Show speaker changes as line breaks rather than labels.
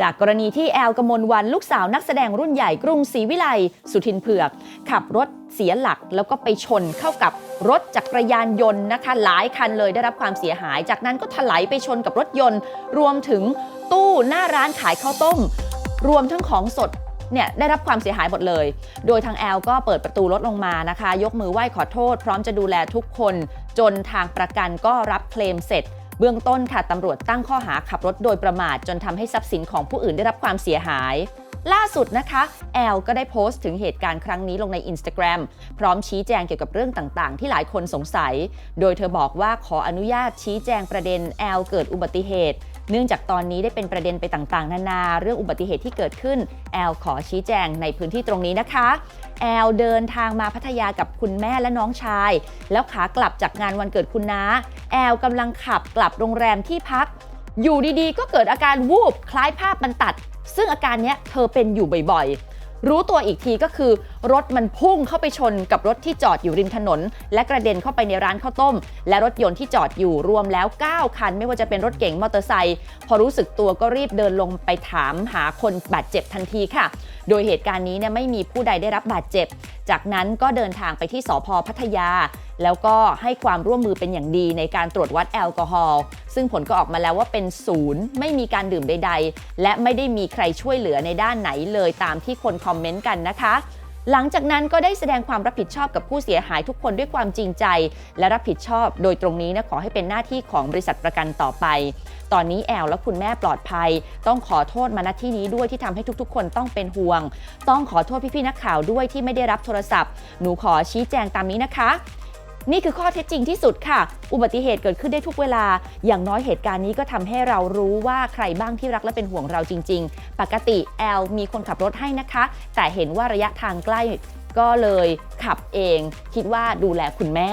จากกรณีที่แอลกมลวันลูกสาวนักแสดงรุ่นใหญ่กรุงศรีวิไลสุทินเผือก ขับรถเสียหลักแล้วก็ไปชนเข้ากับรถจักรยานยนต์นะคะ หลายคันเลยได้รับความเสียหาย จากนั้นก็ถลายไปชนกับรถยนต์ รวมถึงตู้หน้าร้านขายข้าวต้ม รวมทั้งของสดเนี่ยได้รับความเสียหายหมดเลย โดยทางแอลก็เปิดประตูรถลงมานะคะ ยกมือไหว้ขอโทษ พร้อมจะดูแลทุกคน จนทางประกันก็รับเคลมเสร็จ เบื้องต้นค่ะตำรวจตั้งข้อหาขับรถโดยประมาทจนทำให้ทรัพย์สินของผู้อื่นได้รับความเสียหาย ล่าสุดนะคะแอลก็ได้โพสต์ถึงเหตุการณ์ครั้งนี้ลงใน Instagram พร้อมชี้แจงเกี่ยวกับเรื่องต่างๆ ที่หลายคนสงสัย โดยเธอบอกว่าขออนุญาตชี้แจงประเด็นแอลเกิดอุบัติเหตุเนื่องจากตอนนี้ได้เป็นประเด็นไปต่างๆ นานา เรื่องอุบัติเหตุที่เกิดขึ้น แอลขอชี้แจงในพื้นที่ตรงนี้นะคะ แอลเดินทางมาพัทยากับคุณแม่และน้องชาย แล้วขากลับจากงานวันเกิดคุณน้า แอลกำลังขับกลับโรงแรมที่พัก อยู่ดีๆ ก็เกิดอาการวูบคล้ายภาพมันตัด ซึ่งอาการนี้เธอเป็นอยู่บ่อยๆ รู้ตัวอีกทีก็คือ รถมันพุ่งเข้าไปชนกับรถที่จอดอยู่ริมถนน และกระเด็นเข้าไปในร้านข้าวต้ม และรถยนต์ที่จอดอยู่รวมแล้ว 9 คัน ไม่ว่าจะเป็นรถเก๋งมอเตอร์ไซค์พอรู้สึกตัวก็รีบเดินลงไปถามหาคนบาดเจ็บทันทีค่ะ โดยเหตุการณ์นี้เนี่ยไม่มีผู้ใดได้รับบาดเจ็บ จากนั้นก็เดินทางไปที่สพพัทยา แล้วก็ให้ความร่วมมือเป็นอย่างดีในการตรวจวัดแอลกอฮอล์ซึ่งผลก็ออกมาแล้วว่าเป็นศูนย์ไม่มีการดื่มใด ๆ และไม่ได้มีใครช่วยเหลือในด้านไหนเลยตามที่คนคอมเมนต์กันนะคะ หลังจากนั้นก็ได้แสดงความรับผิดชอบกับผู้เสียหายทุกคนด้วยความจริงใจ และรับผิดชอบ โดยตรงนี้นะขอให้เป็นหน้าที่ของบริษัทประกันต่อไป ตอนนี้แอลและคุณแม่ปลอดภัย ต้องขอโทษมาณที่นี้ด้วยที่ทำให้ทุกๆ คนต้องเป็นห่วง ต้องขอโทษพี่ๆนักข่าวด้วยที่ไม่ได้รับโทรศัพท์ หนูขอชี้แจงตามนี้นะคะ นี่คือข้อเท็จจริงที่สุดค่ะ อุบัติเหตุเกิดขึ้นได้ทุกเวลา อย่างน้อยเหตุการณ์นี้ก็ทำให้เรารู้ว่าใครบ้างที่รักและเป็นห่วงเราจริง ๆ ปกติแอลมีคนขับรถให้นะคะ แต่เห็นว่าระยะทางใกล้ก็เลยขับเอง คิดว่าดูแลคุณแม่